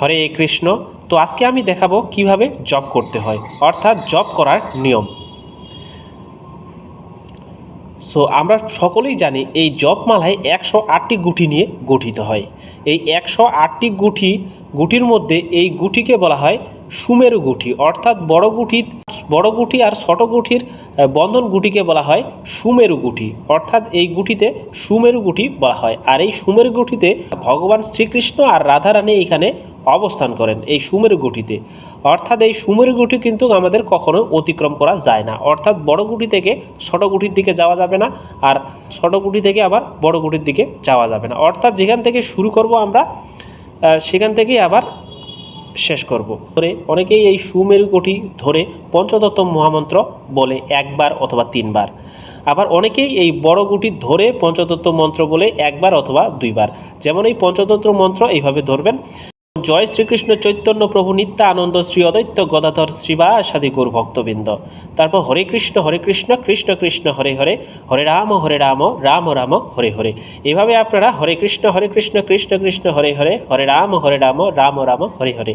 হরে কৃষ্ণ তো আজকে আমি দেখাবো কীভাবে জব করতে হয় অর্থাৎ জব করার নিয়ম। সো আমরা সকলেই জানি এই জপমালায় একশো আটটি গুটি নিয়ে গঠিত হয়। এই একশো আটটি গুটি গুটির মধ্যে এই গুটিকে বলা হয় সুমেরু গুটি অর্থাৎ বড় গুটি বড় গুটি আর ছোট আহ, বন্ধন গুটিকে বলা হয় সুমেরু গুটি অর্থাৎ এই গুটিতে সুমেরু গুটি বলা হয়। আর এই সুমেরু গুটিতে ভগবান শ্রীকৃষ্ণ আর রাধারানী এখানে অবস্থান করেন এই সুমেরু গুটিতে। অর্থাৎ এই সুমেরু গুটি কিন্তু আমাদের কখনো অতিক্রম করা যায় না। অর্থাৎ বড় গুটি থেকে ছোট গুটির দিকে যাওয়া যাবে না আর ছোট গুটি থেকে আবার বড় গুটির দিকে যাওয়া যাবে না। অর্থাৎ যেখান থেকে শুরু করব আমরা সেখান থেকেই আবার শেষ করব। ধরে অনেকেই এই সুমেরু গুটি ধরে পঞ্চতত্ত্ব মহামন্ত্র বলে একবার অথবা তিনবার। আবার অনেকেই এই বড় গুটি ধরে পঞ্চতত্ত্ব মন্ত্র বলে একবার অথবা দুইবার। যেমন এই পঞ্চতন্ত্র মন্ত্র এইভাবে ধরবেন জয় শ্রীকৃষ্ণ চৈতন্য প্রভু নিত্য আনন্দ শ্রী অদৈত্য গদাধর শ্রীবাসাদি গৌর ভক্তবৃন্দ। তারপর হরে কৃষ্ণ হরে কৃষ্ণ কৃষ্ণ কৃষ্ণ, হরে হরে হরে রাম হরে রাম রাম রাম, হরে হরে। এভাবে আপনারা হরে কৃষ্ণ হরে কৃষ্ণ কৃষ্ণ কৃষ্ণ, হরে হরে হরে রাম হরে রাম রাম রাম, হরে হরে।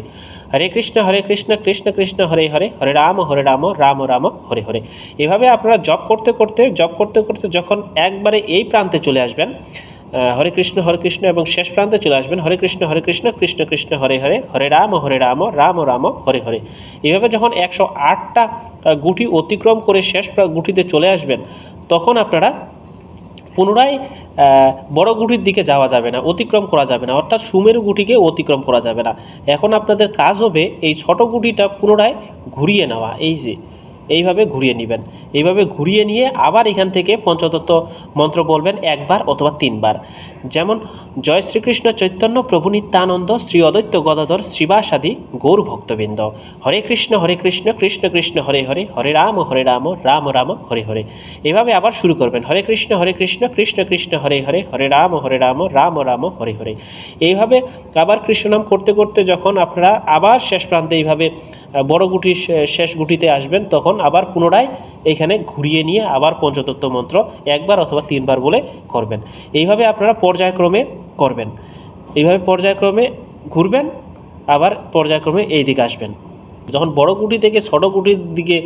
হরে কৃষ্ণ হরে কৃষ্ণ কৃষ্ণ কৃষ্ণ, হরে হরে হরে রাম হরে রাম রাম রাম, হরে হরে। এভাবে আপনারা জপ করতে করতে, জপ করতে করতে যখন একবারে এই প্রান্তে চলে আসবেন হরে কৃষ্ণ হরে কৃষ্ণ এবং শেষ প্রান্তে চলে আসবেন। হরে কৃষ্ণ হরে কৃষ্ণ কৃষ্ণ কৃষ্ণ, হরে হরে হরে রাম হরে রাম রাম রাম, হরে হরে। এইভাবে যখন একশো আটটা গুটি অতিক্রম করে শেষ গুটিতে চলে আসবেন, তখন আপনারা পুনরায় বড় গুটির দিকে যাওয়া যাবে না, অতিক্রম করা যাবে না। অর্থাৎ সুমেরু গুটিকে অতিক্রম করা যাবে না। এখন আপনাদের কাজ হবে এই ছোট গুটিটা পুনরায় ঘুরিয়ে নেওয়া। এই যে এইভাবে ঘুরিয়ে নেবেন। এইভাবে ঘুরিয়ে নিয়ে আবার এখান থেকে পঞ্চতত্ত্ব মন্ত্র বলবেন একবার অথবা তিনবার। যেমন, জয় শ্রীকৃষ্ণ চৈতন্য প্রভু নিত্যানন্দ শ্রী অদ্বৈত গদাধর শ্রীবাসাদি গৌর ভক্তবৃন্দ। হরে কৃষ্ণ হরে কৃষ্ণ কৃষ্ণ কৃষ্ণ, হরে হরে হরে রাম হরে রাম রাম রাম, হরে হরে। এভাবে আবার শুরু করবেন, হরে কৃষ্ণ হরে কৃষ্ণ কৃষ্ণ কৃষ্ণ, হরে হরে হরে রাম হরে রাম রাম রাম, হরে হরে। এইভাবে আবার কৃষ্ণনাম করতে করতে যখন আপনারা আবার শেষ প্রান্তে এইভাবে বড় গুটি শেষ গুটিতে আসবেন, তখন আবার পুনরায় এখানে ঘুরিয়ে নিয়ে আবার পঞ্চতত্ত্ব মন্ত্র একবার অথবা তিনবার বলে করবেন। এইভাবে আপনারা পর্যায়ক্রমে করবেন। এইভাবে পর্যায়ক্রমে ঘুরবেন, আবার পর্যায়ক্রমে এই দিকে আসবেন। যখন বড় গুটি থেকে ছোট গুটির দিকে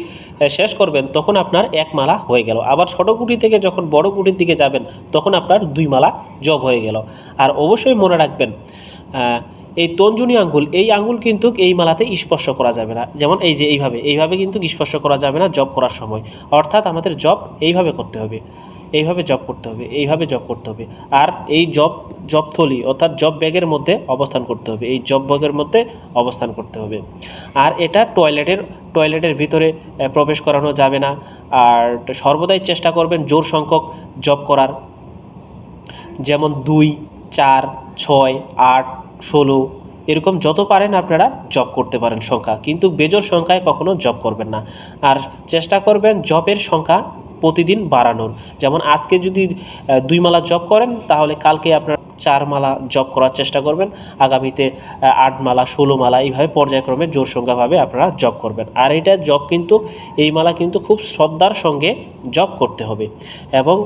শেষ করবেন, তখন আপনার এক মালা হয়ে গেল। আবার ছোট গুটি থেকে যখন বড় গুটির দিকে যাবেন, তখন আপনার দুই মালা জব হয়ে গেল। আর অবশ্যই মনে রাখবেন এই তঞ্জুনি আঙ্গুল, এই আঙ্গুল কিন্তু এই মালাতে স্পর্শ করা যাবে না। যেমন এই যে এইভাবে এইভাবে কিন্তু স্পর্শ করা যাবে না জব করার সময়। অর্থাৎ আমাদের জব এইভাবে করতে হবে। এইভাবে জব করতে হবে, এইভাবে জব করতে হবে। আর এই জব জব থলি অর্থাৎ জব ব্যাগের মধ্যে অবস্থান করতে হবে। এই জব ব্যাগের মধ্যে অবস্থান করতে হবে। আর এটা টয়লেটের টয়লেটের ভিতরে প্রবেশ করানো যাবে না। আর সর্বদাই চেষ্টা করবেন জোর সংখ্যক জব করার। যেমন দুই, চার, ছয়, আট ষোলো, এরকম যত পারেন আপনারা জব করতে পারেন সংখ্যা, কিন্তু বেজোর সংখ্যায় কখনো জব করবেন না। আর চেষ্টা করবেন জবের সংখ্যা প্রতিদিন বাড়ানোর। যেমন আজকে যদি দুই মালা জব করেন, তাহলে কালকে আপনার চার মালা জব করার চেষ্টা করবেন। আগামীতে আট মালা, ষোলো মালা, এইভাবে পর্যায়ক্রমে জোর সংখ্যাভাবে আপনারা জব করবেন। আর এটা জব কিন্তু, এই মালা কিন্তু খুব শ্রদ্ধার সঙ্গে জব করতে হবে। এবং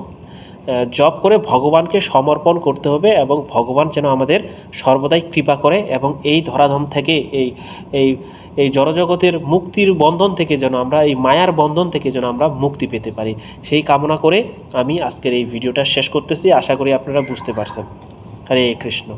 জব করে ভগবানকে সমর্পণ করতে হবে এবং ভগবান যেন আমাদের সর্বদাই কৃপা করে এবং এই ধরাধম থেকে, এই এই এই জড়জগতের মুক্তির বন্ধন থেকে যেন আমরা, এই মায়ার বন্ধন থেকে যেন আমরা মুক্তি পেতে পারি। সেই কামনা করে আমি আজকের এই ভিডিওটা শেষ করতেছি। আশা করি আপনারা বুঝতে পারছেন। হরে কৃষ্ণ।